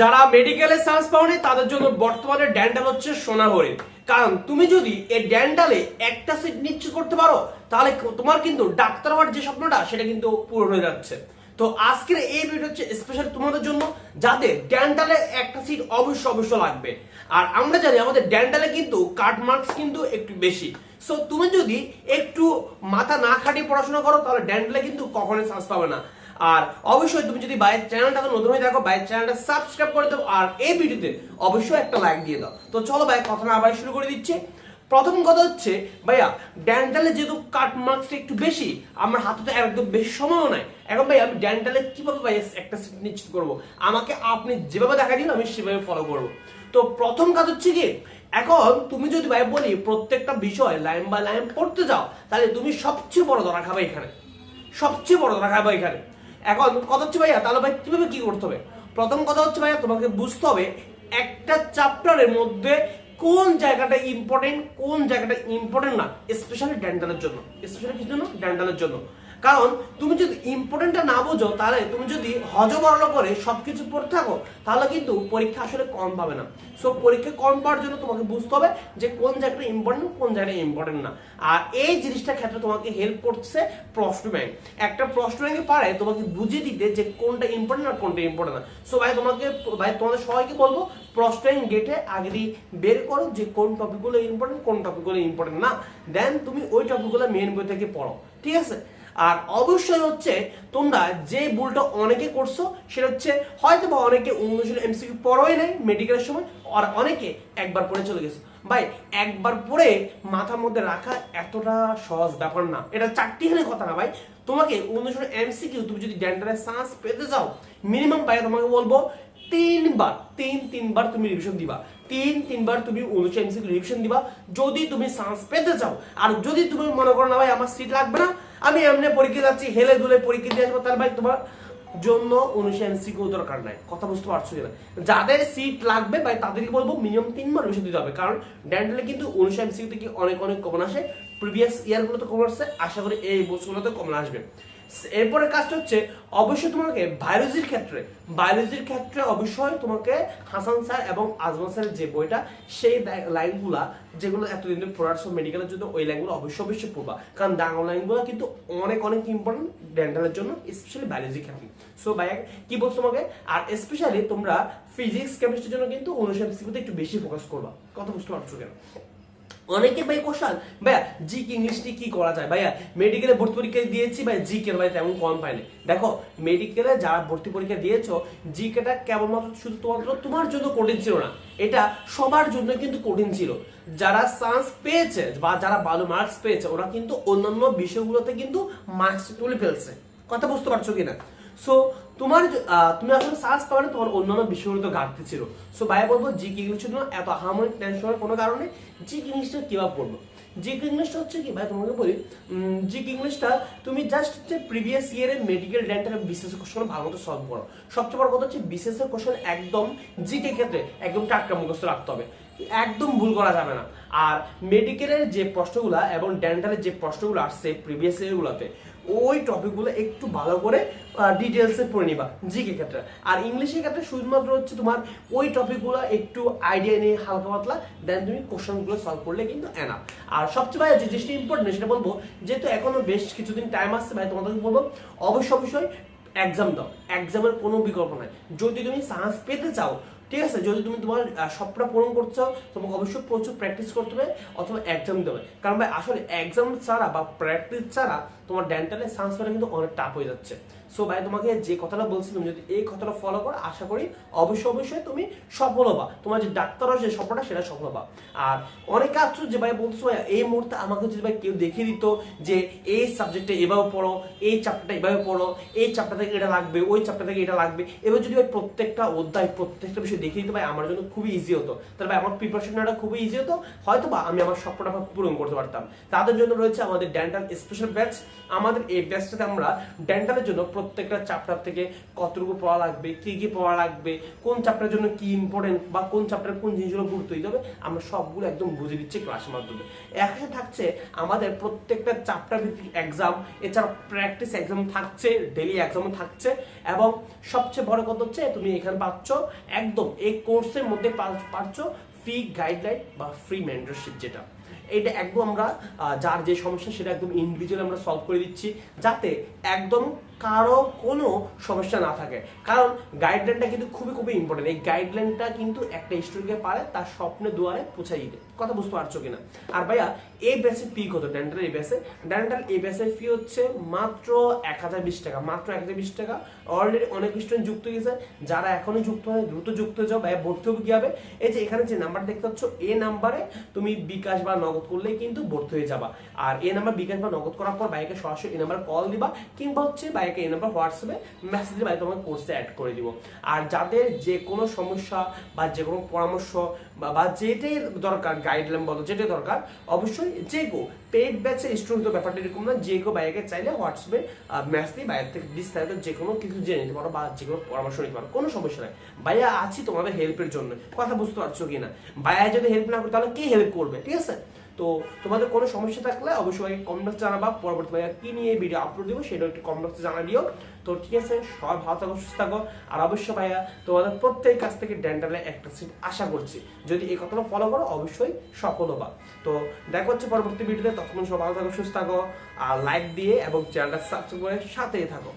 যারা মেডিকেলে চান্স পাওনি, তাদের জন্য বর্তমানে ড্যান্ডাল হচ্ছে সোনা হরিণ। কারণ তুমি যদি এই ড্যান্ডালে একটা সিট নিশ্চিত করতে পারো, তাহলে তোমার কিন্তু ডাক্তার হওয়ার যে স্বপ্নটা, সেটা কিন্তু পূরণ হয়ে যাচ্ছে। তো আজকের এই ভিডিও হচ্ছে স্পেশাল তোমাদের জন্য, যাদের ড্যান্ডালে একটা সিট অবশ্যই অবশ্যই লাগবে। আর আমরা জানি আমাদের ড্যান্ডালে কিন্তু কাট মার্কস কিন্তু একটু বেশি। সো তুমি যদি একটু মাথা না খাটিয়ে পড়াশোনা করো, তাহলে ড্যান্ডালে কিন্তু কখনোই চান্স পাবে না। আর অবশ্যই তুমি যদি বাইরের চ্যানেলটা নতুন হয়ে থাকো বাইরের চ্যানেলটা সাবস্ক্রাইব করে দাও, আর এই ভিডিওতে অবশ্যই একটা লাইক দিয়ে দাও। তো চলো ভাই, কথা না আবার শুরু করে দিচ্ছি। প্রথম কথা হচ্ছে, ভাইয়া ড্যান্টালে যেহেতু কাট মার্কসটা একটু বেশি, আমার হাতে তো একদম বেশি সময়ও নাই। এখন ভাই আমি ড্যান্টালে কীভাবে ভাই একটা সিট নিশ্চিত করব? আমাকে আপনি যেভাবে দেখা দিন আমি সেভাবে ফলো করব। তো প্রথম কাজ হচ্ছে কি, এখন তুমি যদি ভাই বলি প্রত্যেকটা বিষয় লাইন বাই লাইন পড়তে যাও, তাহলে তুমি সবচেয়ে বড় ধরা খাবে এখানে। সবচেয়ে বড় ধরা খাবে এখানে। এখন কথা হচ্ছে ভাইয়া, তাহলে ভাই কীভাবে কি করতে হবে? প্রথম কথা হচ্ছে ভাইয়া, তোমাকে বুঝতে হবে একটা চ্যাপ্টারের মধ্যে কোন জায়গাটা ইম্পর্টেন্ট কোন জায়গাটা ইম্পর্টেন্ট না স্পেশালি ড্যান্ডালের জন্য স্পেশালি কি জন্য? ড্যান্ডালের জন্য। কারণ তুমি যদি ইম্পর্টেন্টটা না বোঝো, তাহলে তুমি যদি হজবরল করে সবকিছু পড়ে থাকো, তাহলে কিন্তু পরীক্ষা আসলে কম পাবে না। সো পরীক্ষা কম পাওয়ার জন্য তোমাকে বুঝতে হবে যে কোন জায়গাটা ইম্পর্টেন্ট কোন জায়গাটা ইম্পর্টেন্ট না। আর এই জিনিসটার ক্ষেত্রে তোমাকে হেল্প করছে প্রশ্ন ব্যাংক একটা প্রশ্ন ব্যাংকে পারে, তোমাকে বুঝিয়ে দিতে যে কোনটা ইম্পর্টেন্ট আর কোনটা ইম্পর্টেন্ট না। সো ভাই, তোমাকে, ভাই, তোমাদের সবাইকে বলব, প্রশ্ন ব্যাংক গেটে আগে দিয়ে বের করো যে কোন টপিকগুলো ইম্পর্টেন্ট কোন টপিকগুলো ইম্পর্টেন্ট না। দেন তুমি ওই টপিকগুলো মেন বই থেকে পড়ো। ঠিক আছে? আর অবশ্যই হচ্ছে তোমরা যে ভুলটা অনেকে করছ, সেটা হচ্ছে হয়তো বা অনেকে অনুশীলন এমসিকিউ পড়োই নেই মেডিকেলের সময়, আর অনেকে একবার পড়ে চলে গেছে। ভাই, একবার পড়ে মাথার মধ্যে রাখা এতটা সহজ ব্যাপার না। এটা চারটি খানে কথা না ভাই। তোমাকে অনুশীলন এমসিকিউ তুমি যদি ডেন্টালের চান্স পেতে যাও মিনিমাম ভাই তোমাকে বলব, তিনবার, তিন, তিনবার তুমি রিভিশন দিবা। তিন, তিনবার তুমি অনুশীলন এমসিকিউ রিভিশন দিবা। যদি তুমি চান্স পেতে চাও, আর যদি তুমি মনে করো না ভাই, আমার সিট লাগবে না আমি এমনি পরীক্ষা যাচ্ছি, হেলে দুলে পরীক্ষা দিয়ে আসব। তাহলে ভাই, তোমার জন্য অনুশীলন এমসিকিউ দরকার নাই। কথা বুঝতে পারছ কিনা? যাদের সিট লাগবে ভাই, তাদেরকে বলব মিনিমাম তিন মাস বেশি দিতে হবে। কারণ ড্যান্ডেলে কিন্তু অনুশীলন এমসিকিউ থেকে অনেক অনেক কমন আসে। প্রিভিয়াস ইয়ারগুলোতে কমন আসছে। আশা করি এই বছরগুলোতে কমন আসবে। এরপরে কাজটা হচ্ছে, অবশ্যই তোমাকে বায়োলজির ক্ষেত্রে বায়োলজির ক্ষেত্রে অবশ্যই তোমাকে হাসান স্যার এবং আজমান স্যারের যে বইটা, সেই লাইনগুলা, যেগুলো এতদিন ধরে পড়াচ্ছ মেডিকেলের জন্য, ওই লাইনগুলো অবশ্যই অবশ্যই পড়বা। কারণ ডাঙা লাইনগুলো কিন্তু অনেক অনেক ইম্পর্টেন্ট ডেন্টালের জন্য স্পেশালি বায়োলজির ক্ষেত্রে। সো ভাই কি বলছো তোমাকে? আর স্পেশালি তোমরা ফিজিক্স কেমিস্ট্রির জন্য কিন্তু অনুসার একটু বেশি ফোকাস করবা। কথা বুঝতে পারছ কেন? অনেকে ভাই কোশ্চান ভাইয়া জি কে ইংলিশ কি করা যায়? ভাইয়া মেডিকেলে ভর্তি পরীক্ষা দিয়েছি ভাই জি কে ভাই তেমন কম পাইনি। দেখো মেডিকেলে যারা ভর্তি পরীক্ষা দিয়েছ জি কেটা কেবলমাত্র শুধু তোমার তোমার জন্য কঠিন ছিল না। এটা সবার জন্য কিন্তু কঠিন ছিল। যারা চান্স পেয়েছে বা যারা ভালো মার্কস পেয়েছে, ওরা কিন্তু অন্যান্য বিষয়গুলোতে কিন্তু মার্কস তুলে ফেলছে। কথা বুঝতে পারছ কিনা? সো তোমার তুমি আসলে সার্চ পাবে না তোমার অন্যান্য বিষয়গুলো ঘাটতি ছিল। সো ভাই বলব জি ইংলিশের জন্য এত হামরি টেনশনের কোনো কারণে জি ইংলিশটা কীভাবে পড়ব? জি ইংলিশটা হচ্ছে কি, ভাই, তোমাকে বলি জি ইংলিশটা তুমি জাস্ট হচ্ছে প্রিভিয়াস ইয়ারের মেডিকেল ডেন্টাল বিশেষ কোশ্চেন ভালো মতো সলভ করো। সবচেয়ে বড় কথা হচ্ছে, বিশেষ কোশ্চেন একদম জিকে ক্ষেত্রে একদম টাটকা মুখস্থ রাখতে হবে। একদম ভুল করা যাবে না। আর মেডিকেলের যে প্রশ্নগুলো এবং ডেন্টালের যে প্রশ্নগুলো আসছে প্রিভিয়াস ইয়ারগুলোতে ওই টপিকগুলো একটু ভালো করে ডিটেলসে পড়ে নিবা জিকে ক্ষেত্রে। আর ইংলিশের ক্ষেত্রে শুধুমাত্র হচ্ছে তোমার ওই টপিকগুলো একটু আইডিয়া নিয়ে হালকা পাতলা দেন তুমি কোশ্চেনগুলো সলভ করলে কিন্তু এনা আর সবচেয়ে ভাই যে জিনিসটা ইম্পর্টেন্ট সেটা বলব, যেহেতু এখনও বেশ কিছুদিন টাইম আসছে ভাই, তোমাদেরকে বলব অবশ্য অবশ্যই এক্সাম দাও। এক্সামের কোনো বিকল্প নাই। যদি তুমি চান্স পেতে চাও ঠিক আছে? যদি তুমি তোমার সবটা পূরণ করতে চাও তোমাকে অবশ্যই প্রচুর প্র্যাকটিস করতে হবে, অথবা এক্সাম দেবে কারণ ভাই, আসলে এক্সাম ছাড়া বা প্র্যাকটিস ছাড়া তোমার ডেন্টালের পাওয়া কিন্তু অনেক টাফ হয়ে যাচ্ছে। সো ভাই, তোমাকে যে কথাটা বলছি, তুমি যদি এই কথাটা ফলো করো, আশা করি অবশ্যই অবশ্যই তুমি সফল হবা। তোমার যে ডাক্তার যে স্বপ্নটা সেটা সফল হবা। আর অনেকে আছো যে, ভাই বলছো এই মুহূর্তে আমাকে যদি, ভাই, কেউ দেখিয়ে দিত যে, এই সাবজেক্টটা এভাবে পড়ো, এই চ্যাপ্টারটা এভাবে পড়ো, এই চ্যাপ্টার থেকে এটা লাগবে, ওই চ্যাপ্টার থেকে এটা লাগবে। এবার যদি, ভাই, প্রত্যেকটা অধ্যায়, প্রত্যেকটা বিষয় দেখিয়ে দিতে, ভাই, আমার জন্য খুবই ইজি হতো। তাহলে, ভাই, আমার প্রিপারেশনটা খুবই ইজি হতো। হয়তো বা আমি আমার স্বপ্নটা পূরণ করতে পারতাম। তাদের জন্য রয়েছে আমাদের ডেন্টাল স্পেশাল ব্যাচ আমাদের এই ব্যাচটাতে আমরা ডেন্টালের জন্য প্রত্যেকটা চ্যাপ্টার থেকে কতটুকু পড়া লাগবে, কি কি পড়া লাগবে, কোন চ্যাপ্টারের জন্য কি ইম্পর্টেন্ট বা কোন চ্যাপ্টারে কোন জিনিসগুলো গুরুত্ব দিতে হবে, আমরা সবগুলো একদম বুঝে দিচ্ছি ক্লাসের মাধ্যমে। একসাথে থাকছে আমাদের প্রত্যেকটা চ্যাপ্টার ভিত্তিক এক্সাম এছাড়া প্র্যাকটিস এক্সাম থাকছে ডেলি এক্সামও থাকছে, এবং সবচেয়ে বড় কথা হচ্ছে তুমি এখানে পাচ্ছ, একদম এই কোর্সের মধ্যে পাচ্ছ ফ্রি গাইডলাইন বা ফ্রি মেন্টরশিপ যেটা। এটা একদম আমরা যার যে সমস্যা সেটা একদম ইন্ডিভিজুয়াল আমরা সলভ করে দিচ্ছি, যাতে একদম কারও কোনো সমস্যা না থাকে। কারণ গাইডলাইনটা কিন্তু খুবই খুবই ইম্পর্টেন্ট এই গাইডলাইনটা কিন্তু একটা স্টুডেন্টকে পারে, তার স্বপ্নে দুয়ারে পৌঁছে দিতে। কথা বুঝতে পারছ কিনা? আর ভাইয়া এই ব্যাসের ফি কত? ডেন্টাল এই ব্যাসে ডেন্টাল এই ব্যাসের ফি হচ্ছে মাত্র এক হাজার বিশ টাকা। মাত্র এক হাজার বিশ টাকা। অলরেডি অনেক স্টুডেন্ট যুক্ত গেছে যারা এখনও যুক্ত হয়, দ্রুত যুক্ত হয়ে যাও ভাইয়া, ভর্তি হবে কি হবে এই যে এখানে যে নাম্বার দেখতে পাচ্ছ এ নাম্বারে তুমি বিকাশ বা নগদ করলেই কিন্তু ভর্তি হয়ে যাবা। আর এই নাম্বার বিকাশ বা নগদ করার পর বাইকে সরাসরি এই নাম্বারে কল দিবা, কিংবা হচ্ছে বাইকে এই নাম্বার হোয়াটসঅ্যাপে মেসেজ দিয়ে বাইকে তোমাকে কোর্সে অ্যাড করে দিব। আর যাদের যে কোনো সমস্যা বা যে কোনো পরামর্শ বা যেটাই দরকার গাইডলাইন বলো, যেটাই দরকার, অবশ্যই যে গো পেড ব্যাচের স্টুডেন্ট ব্যাপারটা এরকম না, যে কেউ বাইকে চাইলে হোয়াটসঅ্যাপে মেসেজ দিয়ে বাইরে থেকে বিস্তারিত যে কোনো কিছু জেনে নিতে পারো বা যে কোনো পরামর্শ নিতে পারো, কোনো সমস্যা নাই। ভাইয়া, আছি তোমাদের হেল্পের জন্য। কথা বুঝতে পারছ কি না ভাইয়া যদি হেল্প না করে, তাহলে কে হেল্প করবে? ঠিক আছে? তো তোমাদের কোনো সমস্যা থাকলে অবশ্যই কমেন্ট বক্সে জানাবা, পরবর্তী কি নিয়ে ভিডিও আপলোড দিব সেটা একটু কমেন্ট বক্সে জানা দিও। তো ঠিক আছে, সবাই ভালো থাকো, সুস্থ থাকো। আর অবশ্যই ভাইয়া, তোমাদের প্রত্যেক কাছ থেকে ডেন্টালে একটা সিট আশা করছি। যদি এই কথাটা ফলো করো, অবশ্যই সফল হবা। তো দেখা হচ্ছে পরবর্তী ভিডিওতে তখন সব ভালো থাকো, সুস্থ থাকো। আর লাইক দিয়ে এবং চ্যানেলটা সাবস্ক্রাইব করে সাথেই থাকো।